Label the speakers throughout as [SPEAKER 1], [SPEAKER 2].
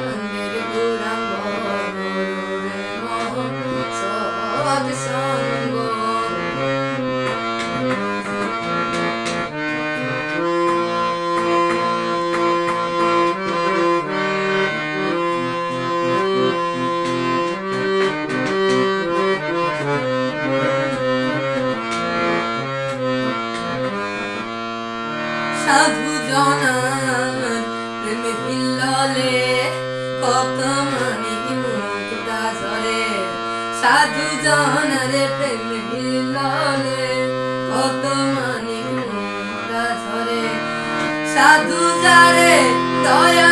[SPEAKER 1] now. মিললে, কত মানিক মুক্তা সরে সাধু জনরে প্রেম মিললে, কত মানিক মুক্তা সরে সাধু যারে দয়া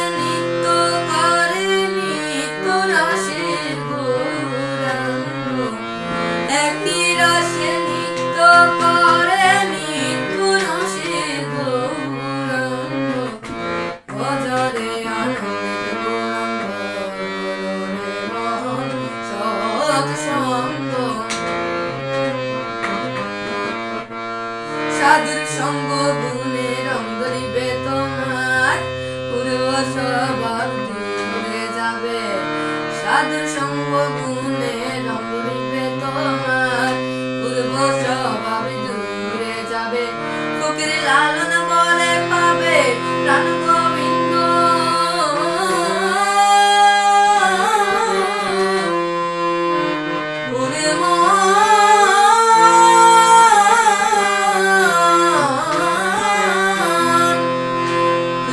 [SPEAKER 1] সৎসঙ্গ সাধুর সঙ্গ গুণে দিবে তোমার। পূর্ব সবার দূরে যাবে সাধুর সঙ্গ